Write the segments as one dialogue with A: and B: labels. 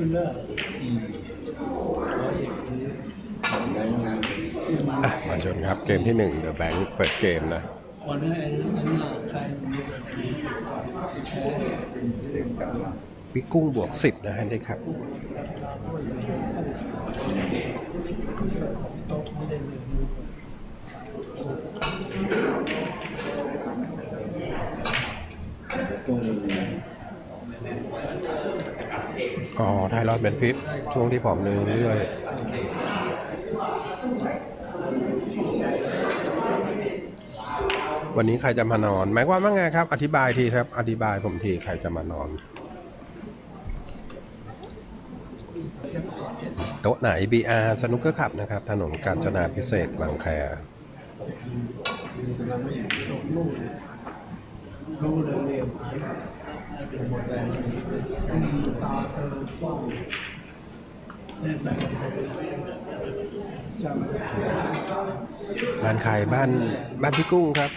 A: ขึ้นเลิก
B: อะมาชนครับเกมที่1เดอะแบงค์เปิดเกมนะ
A: วันนั้นไอ้นั่นน่ะใครพี่
B: กุ้งบวก10นะฮะได้ครับ
A: โต๊ะไม่ได้เลยมื อ๋
B: อไทรอยด์เป็นพิษช่วงที่ผอมเนื่เรื่อยวันนี้ใครจะมานอน หมายความว่าไงครับ อธิบายทีครับ อธิบายผมทีใครจะมานอน โต๊ะไหน BR สนุกเกอร์ขับนะครับ ถนนกาญจนาพิเศษบางแค
A: รู้เลยเรียนเป็นหมดแรงตาเธอกว้างแน่นแบบจำ
B: บ้านบ้านบ้านพี่กุ้งครับ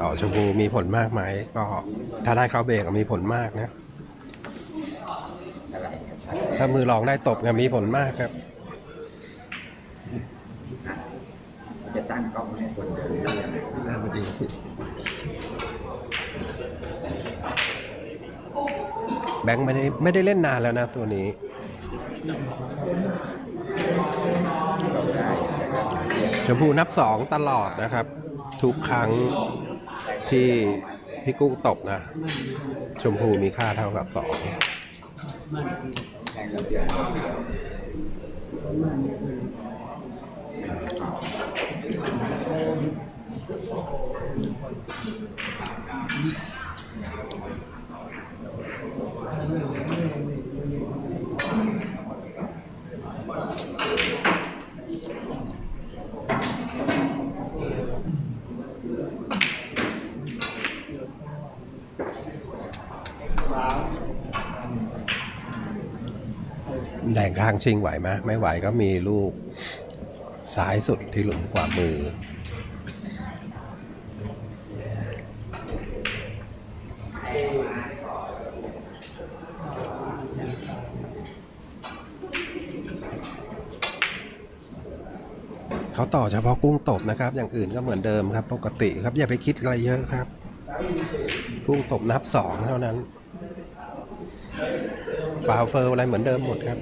B: ต่อชมพูมีผลมากไหมก็ถ้าได้เข้าเบรกมีผลมากนะ ถ้ามือลองได้ตบก็มีผลมากครับ
C: จะตั้งกล้องให้คนเดินได้ยังไง
B: น่าพอดีแบงค์ไม่ได้ไม่ได้เล่นนานแล้วนะตัวนี้ ชมพูนับสองตลอดนะครับ ทุกครั้งที่พี่กุ้งตบนะ ชมพูมีค่าเท่ากับสอง
C: อ
B: แดงข้างชิงไหวไหมไม่ไหวก็มีลูกซ้ายสุดที่หลุมขวามือ เขาต่อเฉพาะกุ้งตบนะครับ อย่างอื่นก็เหมือนเดิมครับ ปกติครับ อย่าไปคิดอะไรเยอะครับ กุ้งตบนับสองเท่านั้นฟาวเฟิร์อะไรเหมือนเดิมหมดครับ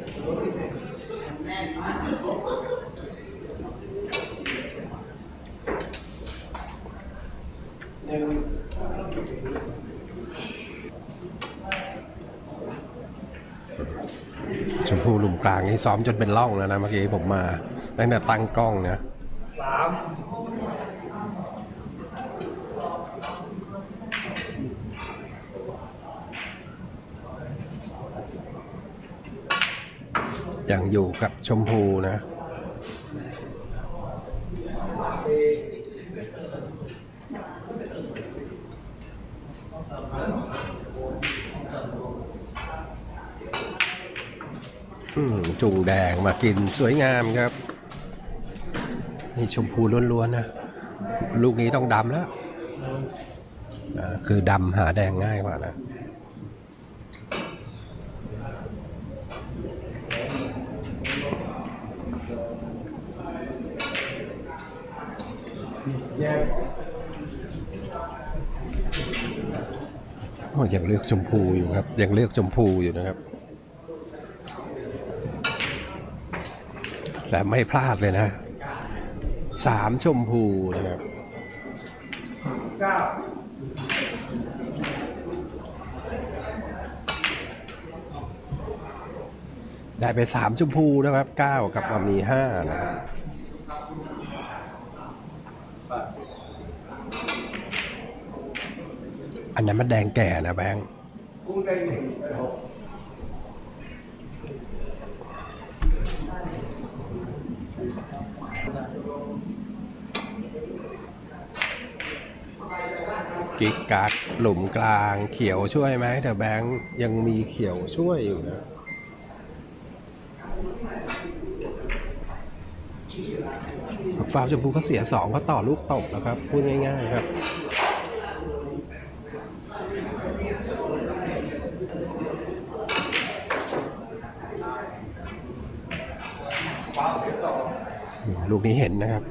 B: ชมพูหลุมกลางนี่ซ้อมจนเป็นร่องแล้วนะเมื่อกี้ผมมาตั้งแต่ตั้งกล้องนะ
A: สาม
B: ยังอยู่กับชมพูนะอืมจุงแดงมากินสวยงามครับ นี่ชมพูล้วนๆนะ ลูกนี้ต้องดำแล้วคือดำหาแดงง่ายกว่านะ
A: แยก
B: โอ้ยังเลือกชมพูอยู่ครับ ยังเลือกชมพูอยู่นะครับแต่ไม่พลาดเลยนะสามชมพูนะครับได้ไปสามชมพูนะครับเก้ากับมามีห้านะครับ อันนั้นมันแดงแก่นะแบงค์
A: กุ้งได้หนึ่งไปหก
B: กิกกักหลุมกลางเขียวช่วยไหมแต่แบงค์ยังมีเขียวช่วยอยู่นะฟาวชมพูเขาเสียสองเขาต่อลูกตบแล้วครับ พูดง่ายๆครับ ลูกนี้เห็นนะครับ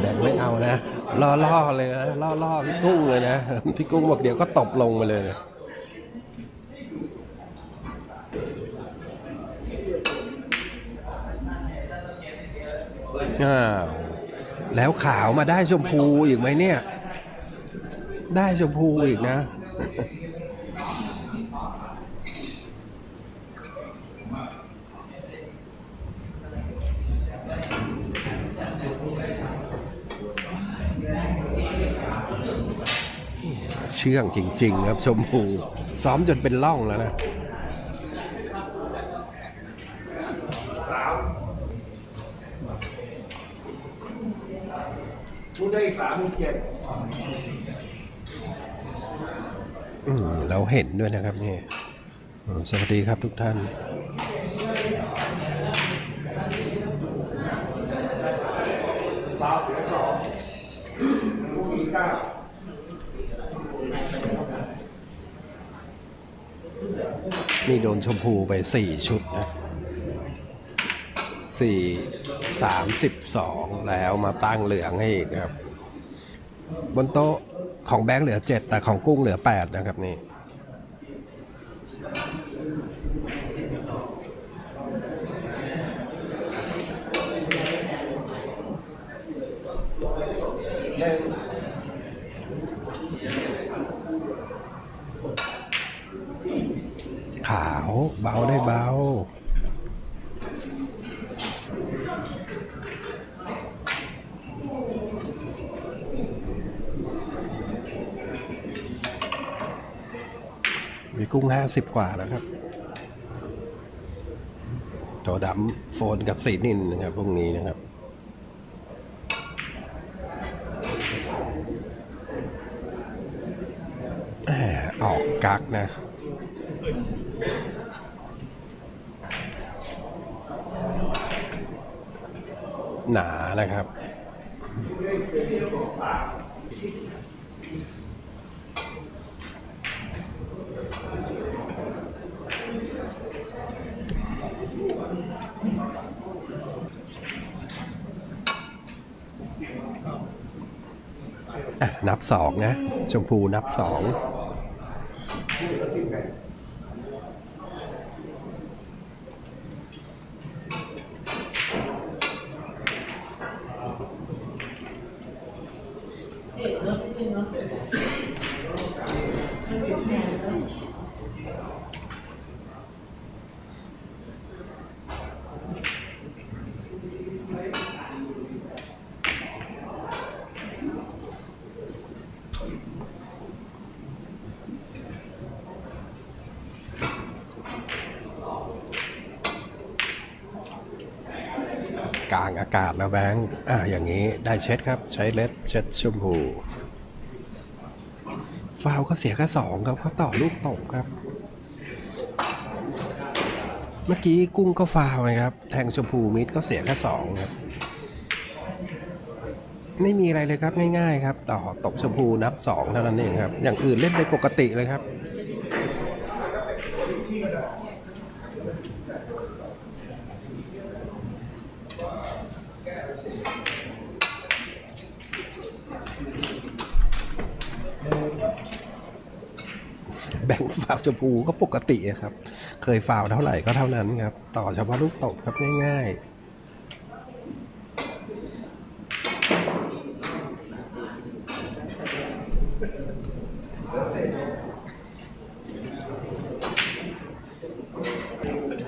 B: แบงไม่เอานะล่อล่อๆเลยนะล่อล่อๆพี่กุ้งเลยนะพี่กุ้งบอกเดี๋ยวก็ตบลงมาเลยนะอ้าวแล้วขาวมาได้ชมพูอีกไหมเนี่ย ได้ชมพูอีกนะ เชื่องจริง ๆ ครับชมพูซ้อมจนเป็นล่องแล้วนะ
A: พูดได้สามเจ็ด
B: อืมเราเห็นด้วยนะครับนี่อืมสวัสดีครับทุกท่าน
A: ฟาวเสียสองผู้มีเก้า
B: นี่โดนชมพูไปสี่ชุดนะสี่สามสิบสองแล้วมาตั้งเหลืองให้อีกครับ บนโต๊ะของแบงค์เหลือเจ็ดแต่ของกุ้งเหลือแปดนะครับนี่าว เบาได้เบามีกุ้งห้าสิบกว่าแล้วครับตัวดำโฟนกับสีนินนะครับพวกนี้นะครับแหมออกกักนะ หนานะครับ นับสองนะ ชมพูนับสอง กลางอากาศแล้วแบงค์อะอย่างนี้ได้เช็ดครับ ใช้เล็ดเช็ดชมพูฟาวเขาเสียแค่สองครับเขาต่อลูกตกครับ เมื่อกี้กุ้งก็ฟาวนะครับ แทงชมพูมิดก็เสียแค่สองครับ ไม่มีอะไรเลยครับง่าย ๆ ครับ ต่อตกชมพูนับสองเท่านั้นเองครับ อย่างอื่นเล่นเป็นปกติเลยครับ บ่งฟาวชมพูก็ปกติครับ เคยฟาวเท่าไหร่ก็เท่านั้นครับ ต่อเฉพาะลูกตบครับง่ายๆ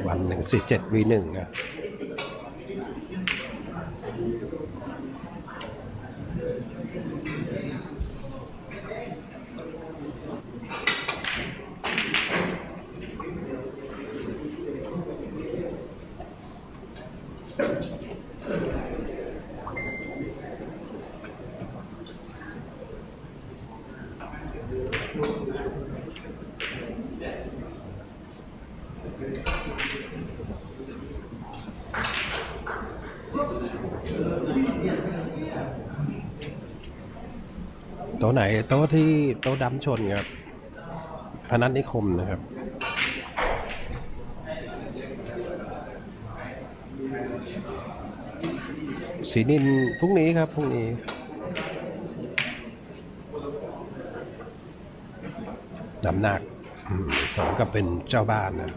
B: วันหนึ่งสี่เจ็ดวีหนึ่งนะ โต๊ะไหนโต๊ะที่โต๊ะดำชนครับพนัสนิคมนะครับสีนินพรุ่งนี้ครับพรุ่งนี้ น้ำหนักอืมสองกับเป็นเจ้าบ้านนะ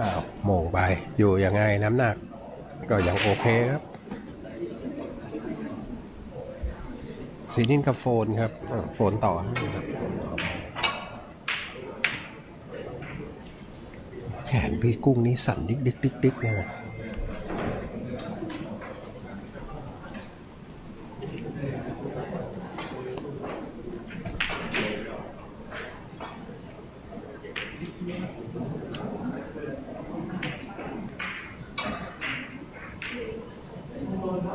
B: อ้าวโมงไปอยู่ยังไงน้ำหนัก ก็ยังโอเคครับสีนินกับโฟนครับโฟนต่อครับแขนพี่กุ้งนี่สั่นดิกดิกดิกดิกเลย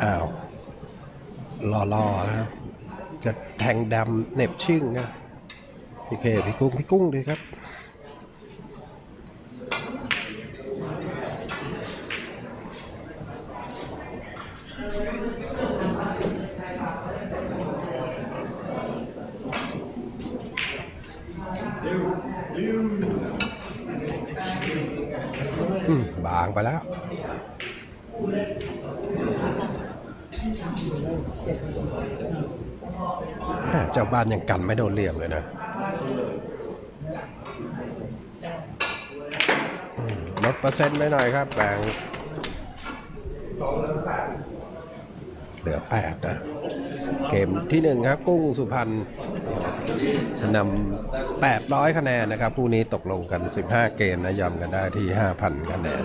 B: อ้าวรอๆนะครับ จะแทงดำเน็บชิ่งนะพี่เคพี่กุ้งพี่กุ้งดีครับางไปแล้ว เจ้าบ้านยังกันไม่โดนเหลี่ยมเลยนะลดเปอร์เซ็นต์ไปหน่อยครับแบงค์เหลือแปดนะ เกมที่หนึ่งครับ กุ้งสุพรรณ นำ800 คะแนนนะครับคู่นี้ตกลงกัน 15 เกมนะยอมกันได้ที่ 5,000 คะแนน